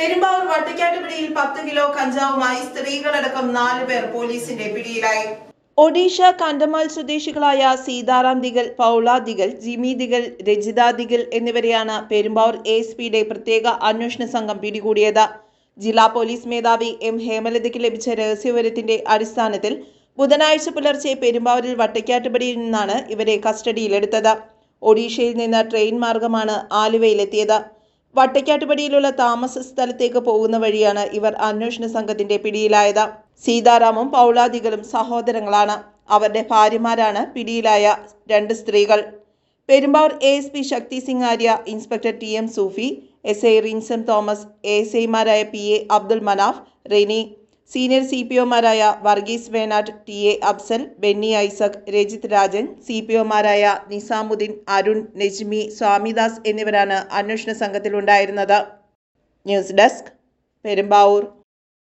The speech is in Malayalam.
പെരുമ്പാവൂർ വട്ടക്കാട്ടുപിടിയിൽ പത്ത് കിലോ കഞ്ചാവുമായി സ്ത്രീകളടക്കം നാല് പേർ പോലീസിന്റെ പിടിയിലായി. ഒഡീഷ കണ്ടമാൽ സ്വദേശികളായ സീതാറാം ദിഗൽ പൗള ദിഗൽ ജിമി ദിഗൽ രജിത ദിഗൽ എന്നിവരെയാണ് പെരുമ്പാവൂർ എസ് പിയുടെ പ്രത്യേക അന്വേഷണ സംഘം പിടികൂടിയത്. ജില്ലാ പോലീസ് മേധാവി എം ഹേമലതയ്ക്ക് ലഭിച്ച രഹസ്യവിവരത്തിന്റെ അടിസ്ഥാനത്തിൽ ബുധനാഴ്ച പുലർച്ചെ പെരുമ്പാവൂരിൽ വട്ടക്കാട്ടുപടിയിൽ നിന്നാണ് ഇവരെ കസ്റ്റഡിയിലെടുത്തത്. ഒഡീഷയിൽ നിന്ന് ട്രെയിൻ മാർഗമാണ് ആലുവയിലെത്തിയത്. വട്ടക്കാട്ടുപടിയിലുള്ള താമസ സ്ഥലത്തേക്ക് പോകുന്ന വഴിയാണ് ഇവർ അന്വേഷണ സംഘത്തിന്റെ പിടിയിലായത്. സീതാരാമും പൗളാദികളും സഹോദരങ്ങളാണ്. അവരുടെ ഭാര്യമാരാണ് പിടിയിലായ രണ്ട് സ്ത്രീകൾ. Perumbavoor A S P Shakti Singh Arya inspector T M Sufi S I Rinson Thomas A S ഐമാരായ P A Abdul Manaf Reni senior C P ഒമാരായ Varghese Venad T A Afsal Benny Isaac Rajith Rajan C P ഒമാരായ Nizamuddin Arun Najmi Swamidas എന്നിവരാണ് അന്വേഷണ സംഘത്തിലുണ്ടായിരുന്നത്. News desk Perumbavoor.